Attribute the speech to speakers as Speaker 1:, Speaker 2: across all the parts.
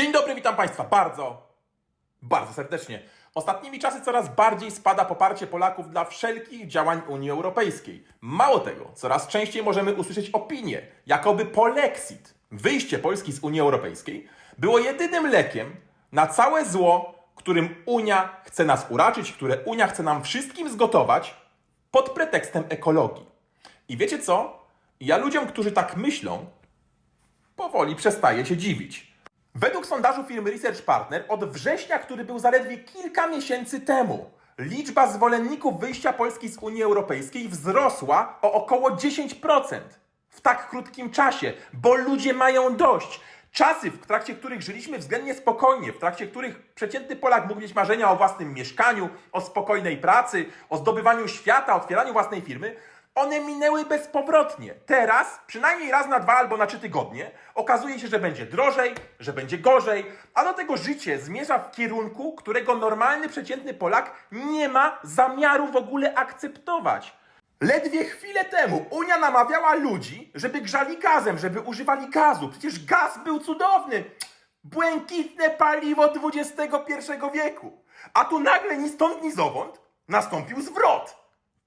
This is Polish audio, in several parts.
Speaker 1: Dzień dobry, witam Państwa bardzo, bardzo serdecznie. Ostatnimi czasy coraz bardziej spada poparcie Polaków dla wszelkich działań Unii Europejskiej. Mało tego, coraz częściej możemy usłyszeć opinie, jakoby polexit, wyjście Polski z Unii Europejskiej, było jedynym lekiem na całe zło, którym Unia chce nas uraczyć, które Unia chce nam wszystkim zgotować pod pretekstem ekologii. I wiecie co? Ja ludziom, którzy tak myślą, powoli przestaje się dziwić. Według sondażu firmy Research Partner od września, który był zaledwie kilka miesięcy temu, liczba zwolenników wyjścia Polski z Unii Europejskiej wzrosła o około 10% w tak krótkim czasie, bo ludzie mają dość. Czasy, w trakcie których żyliśmy względnie spokojnie, w trakcie których przeciętny Polak mógł mieć marzenia o własnym mieszkaniu, o spokojnej pracy, o zdobywaniu świata, otwieraniu własnej firmy, one minęły bezpowrotnie. Teraz, przynajmniej raz na dwa albo na trzy tygodnie, okazuje się, że będzie drożej, że będzie gorzej, a do tego życie zmierza w kierunku, którego normalny, przeciętny Polak nie ma zamiaru w ogóle akceptować. Ledwie chwilę temu Unia namawiała ludzi, żeby grzali gazem, żeby używali gazu. Przecież gaz był cudowny. Błękitne paliwo XXI wieku. A tu nagle ni stąd, ni zowąd nastąpił zwrot.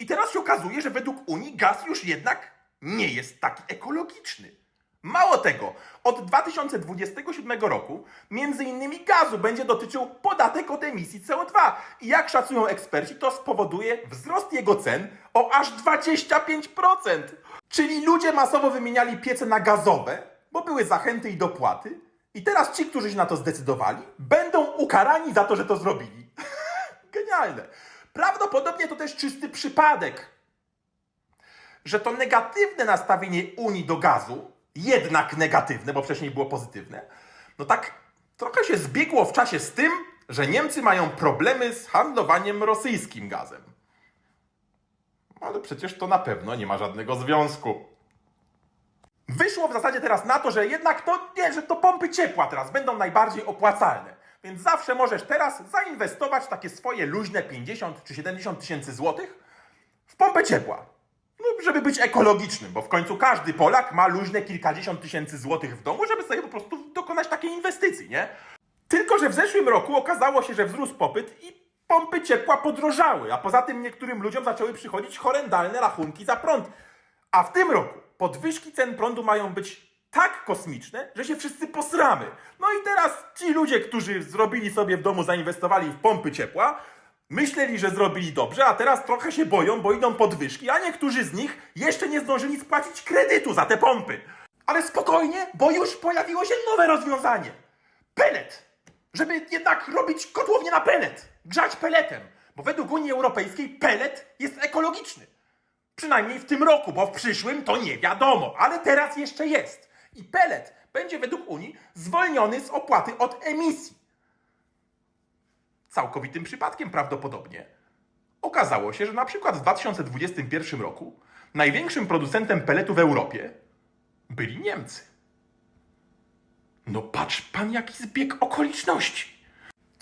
Speaker 1: I teraz się okazuje, że według Unii gaz już jednak nie jest taki ekologiczny. Mało tego, od 2027 roku między innymi gazu będzie dotyczył podatek od emisji CO2 i jak szacują eksperci, to spowoduje wzrost jego cen o aż 25%. Czyli ludzie masowo wymieniali piece na gazowe, bo były zachęty i dopłaty i teraz ci, którzy się na to zdecydowali, będą ukarani za to, że to zrobili. Genialne. Prawdopodobnie to też czysty przypadek, że to negatywne nastawienie Unii do gazu, jednak negatywne, bo wcześniej było pozytywne, no tak trochę się zbiegło w czasie z tym, że Niemcy mają problemy z handlowaniem rosyjskim gazem. Ale przecież to na pewno nie ma żadnego związku. Wyszło w zasadzie teraz na to, że jednak to nie, że to pompy ciepła teraz będą najbardziej opłacalne. Więc zawsze możesz teraz zainwestować takie swoje luźne 50 czy 70 tysięcy złotych w pompę ciepła. No, żeby być ekologicznym, bo w końcu każdy Polak ma luźne kilkadziesiąt tysięcy złotych w domu, żeby sobie po prostu dokonać takiej inwestycji, nie? Tylko, że w zeszłym roku okazało się, że wzrósł popyt i pompy ciepła podrożały, a poza tym niektórym ludziom zaczęły przychodzić horrendalne rachunki za prąd. A w tym roku podwyżki cen prądu mają być tak kosmiczne, że się wszyscy posramy. No i teraz ci ludzie, którzy zrobili sobie w domu, zainwestowali w pompy ciepła, myśleli, że zrobili dobrze, a teraz trochę się boją, bo idą podwyżki, a niektórzy z nich jeszcze nie zdążyli spłacić kredytu za te pompy. Ale spokojnie, bo już pojawiło się nowe rozwiązanie. Pelet! Żeby jednak robić kotłownię na pelet. Grzać peletem. Bo według Unii Europejskiej pelet jest ekologiczny. Przynajmniej w tym roku, bo w przyszłym to nie wiadomo, ale teraz jeszcze jest. I pelet będzie według Unii zwolniony z opłaty od emisji. Całkowitym przypadkiem prawdopodobnie okazało się, że na przykład w 2021 roku największym producentem peletu w Europie byli Niemcy. No patrz pan jaki zbieg okoliczności.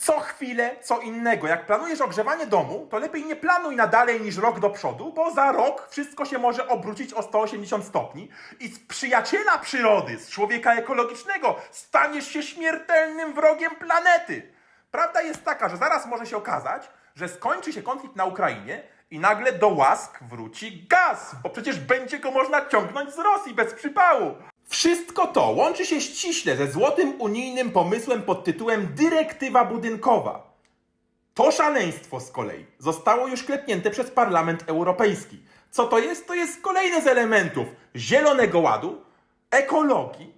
Speaker 1: Co chwilę, co innego. Jak planujesz ogrzewanie domu, to lepiej nie planuj na dalej niż rok do przodu, bo za rok wszystko się może obrócić o 180 stopni i z przyjaciela przyrody, z człowieka ekologicznego, staniesz się śmiertelnym wrogiem planety. Prawda jest taka, że zaraz może się okazać, że skończy się konflikt na Ukrainie i nagle do łask wróci gaz, bo przecież będzie go można ciągnąć z Rosji bez przypału. Wszystko to łączy się ściśle ze złotym unijnym pomysłem pod tytułem dyrektywa budynkowa. To szaleństwo z kolei zostało już klepnięte przez Parlament Europejski. Co to jest? To jest kolejny z elementów Zielonego Ładu, ekologii,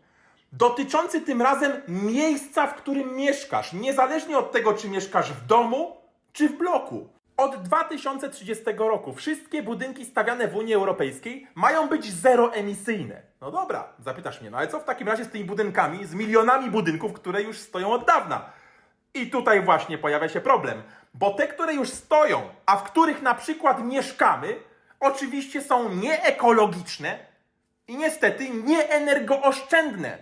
Speaker 1: dotyczący tym razem miejsca, w którym mieszkasz, niezależnie od tego, czy mieszkasz w domu, czy w bloku. Od 2030 roku wszystkie budynki stawiane w Unii Europejskiej mają być zeroemisyjne. No dobra, zapytasz mnie, no ale co w takim razie z tymi budynkami, z milionami budynków, które już stoją od dawna? I tutaj właśnie pojawia się problem, bo te, które już stoją, a w których na przykład mieszkamy, oczywiście są nieekologiczne i niestety nieenergooszczędne.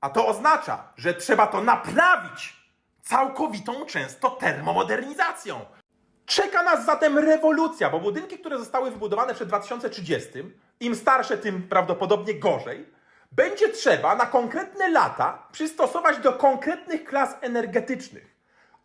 Speaker 1: A to oznacza, że trzeba to naprawić całkowitą, często termomodernizacją. Czeka nas zatem rewolucja, bo budynki, które zostały wybudowane przed 2030, im starsze, tym prawdopodobnie gorzej, będzie trzeba na konkretne lata przystosować do konkretnych klas energetycznych.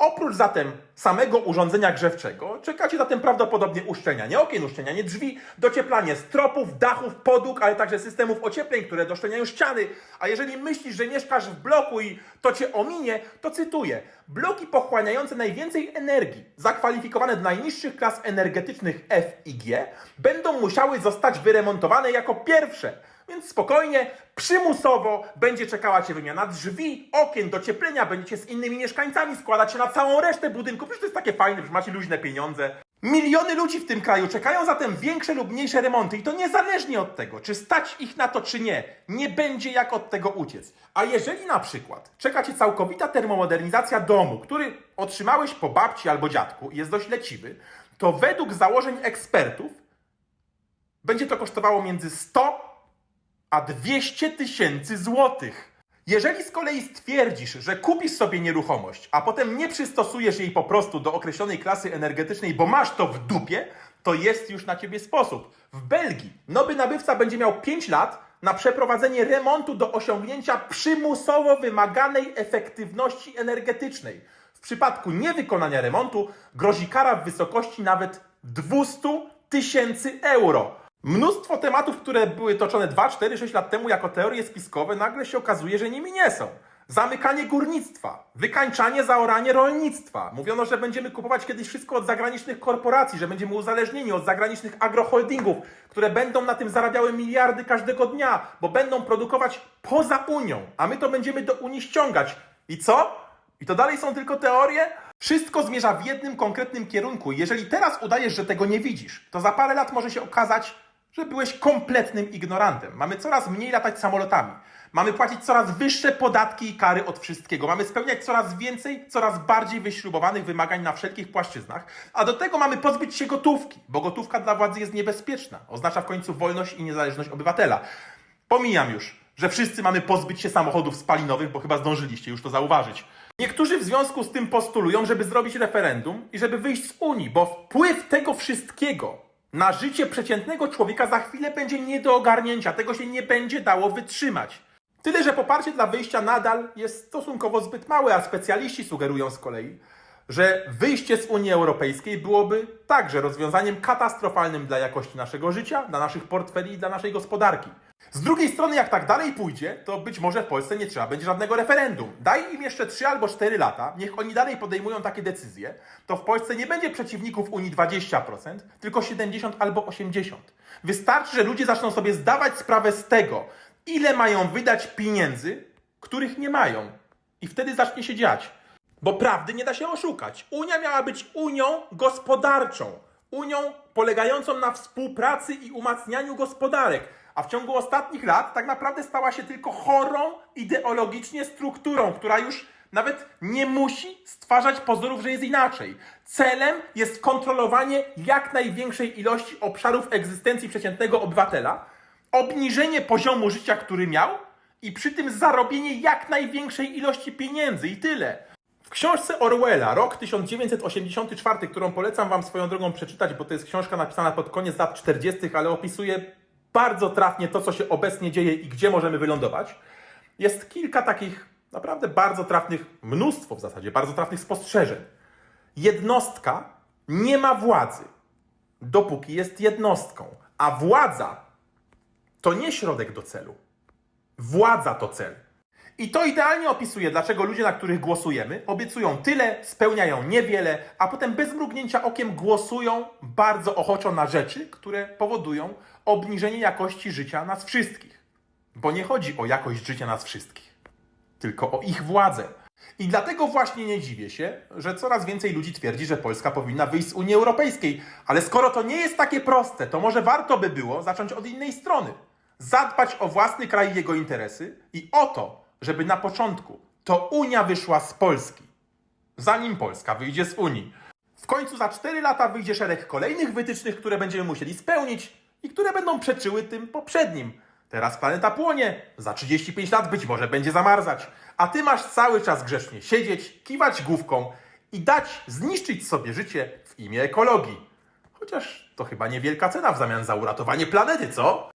Speaker 1: Oprócz zatem samego urządzenia grzewczego, czekacie zatem prawdopodobnie uszczelnianie okien, uszczelnianie drzwi, docieplanie stropów, dachów, podłóg, ale także systemów ociepleń, które doszczelniają ściany. A jeżeli myślisz, że mieszkasz w bloku i to cię ominie, to cytuję. Bloki pochłaniające najwięcej energii, zakwalifikowane do najniższych klas energetycznych F i G, będą musiały zostać wyremontowane jako pierwsze. Więc spokojnie, przymusowo będzie czekała Cię wymiana drzwi, okien, docieplenia, będziecie z innymi mieszkańcami składać się na całą resztę budynku. Przecież to jest takie fajne, że macie luźne pieniądze. Miliony ludzi w tym kraju czekają zatem większe lub mniejsze remonty i to niezależnie od tego, czy stać ich na to, czy nie. Nie będzie jak od tego uciec. A jeżeli na przykład czeka Cię całkowita termomodernizacja domu, który otrzymałeś po babci albo dziadku i jest dość leciwy, to według założeń ekspertów będzie to kosztowało między 100 a 200 tysięcy złotych. Jeżeli z kolei stwierdzisz, że kupisz sobie nieruchomość, a potem nie przystosujesz jej po prostu do określonej klasy energetycznej, bo masz to w dupie, to jest już na ciebie sposób. W Belgii nowy nabywca będzie miał 5 lat na przeprowadzenie remontu do osiągnięcia przymusowo wymaganej efektywności energetycznej. W przypadku niewykonania remontu grozi kara w wysokości nawet 200 tysięcy euro. Mnóstwo tematów, które były toczone 2, 4, 6 lat temu jako teorie spiskowe, nagle się okazuje, że nimi nie są. Zamykanie górnictwa, wykańczanie, zaoranie rolnictwa. Mówiono, że będziemy kupować kiedyś wszystko od zagranicznych korporacji, że będziemy uzależnieni od zagranicznych agroholdingów, które będą na tym zarabiały miliardy każdego dnia, bo będą produkować poza Unią, a my to będziemy do Unii ściągać. I co? I to dalej są tylko teorie? Wszystko zmierza w jednym konkretnym kierunku. Jeżeli teraz udajesz, że tego nie widzisz, to za parę lat może się okazać, że byłeś kompletnym ignorantem. Mamy coraz mniej latać samolotami. Mamy płacić coraz wyższe podatki i kary od wszystkiego. Mamy spełniać coraz więcej, coraz bardziej wyśrubowanych wymagań na wszelkich płaszczyznach. A do tego mamy pozbyć się gotówki, bo gotówka dla władzy jest niebezpieczna. Oznacza w końcu wolność i niezależność obywatela. Pomijam już, że wszyscy mamy pozbyć się samochodów spalinowych, bo chyba zdążyliście już to zauważyć. Niektórzy w związku z tym postulują, żeby zrobić referendum i żeby wyjść z Unii, bo wpływ tego wszystkiego na życie przeciętnego człowieka za chwilę będzie nie do ogarnięcia. Tego się nie będzie dało wytrzymać. Tyle, że poparcie dla wyjścia nadal jest stosunkowo zbyt małe, a specjaliści sugerują z kolei, że wyjście z Unii Europejskiej byłoby także rozwiązaniem katastrofalnym dla jakości naszego życia, dla naszych portfeli i dla naszej gospodarki. Z drugiej strony, jak tak dalej pójdzie, to być może w Polsce nie trzeba będzie żadnego referendum. Daj im jeszcze 3 albo 4 lata, niech oni dalej podejmują takie decyzje, to w Polsce nie będzie przeciwników Unii 20%, tylko 70 albo 80. Wystarczy, że ludzie zaczną sobie zdawać sprawę z tego, ile mają wydać pieniędzy, których nie mają. I wtedy zacznie się dziać. Bo prawdy nie da się oszukać. Unia miała być Unią gospodarczą. Unią polegającą na współpracy i umacnianiu gospodarek. A w ciągu ostatnich lat tak naprawdę stała się tylko chorą ideologicznie strukturą, która już nawet nie musi stwarzać pozorów, że jest inaczej. Celem jest kontrolowanie jak największej ilości obszarów egzystencji przeciętnego obywatela, obniżenie poziomu życia, który miał i przy tym zarobienie jak największej ilości pieniędzy i tyle. W książce Orwella, rok 1984, którą polecam Wam swoją drogą przeczytać, bo to jest książka napisana pod koniec lat 40., ale opisuje bardzo trafnie to, co się obecnie dzieje i gdzie możemy wylądować, jest kilka takich naprawdę bardzo trafnych, mnóstwo w zasadzie, bardzo trafnych spostrzeżeń. Jednostka nie ma władzy, dopóki jest jednostką, a władza to nie środek do celu. Władza to cel. I to idealnie opisuje, dlaczego ludzie, na których głosujemy, obiecują tyle, spełniają niewiele, a potem bez mrugnięcia okiem głosują bardzo ochoczo na rzeczy, które powodują obniżenie jakości życia nas wszystkich. Bo nie chodzi o jakość życia nas wszystkich, tylko o ich władzę. I dlatego właśnie nie dziwię się, że coraz więcej ludzi twierdzi, że Polska powinna wyjść z Unii Europejskiej. Ale skoro to nie jest takie proste, to może warto by było zacząć od innej strony. Zadbać o własny kraj i jego interesy i o to, żeby na początku to Unia wyszła z Polski, zanim Polska wyjdzie z Unii. W końcu za 4 lata wyjdzie szereg kolejnych wytycznych, które będziemy musieli spełnić i które będą przeczyły tym poprzednim. Teraz planeta płonie, za 35 lat być może będzie zamarzać, a ty masz cały czas grzecznie siedzieć, kiwać główką i dać zniszczyć sobie życie w imię ekologii. Chociaż to chyba niewielka cena w zamian za uratowanie planety, co?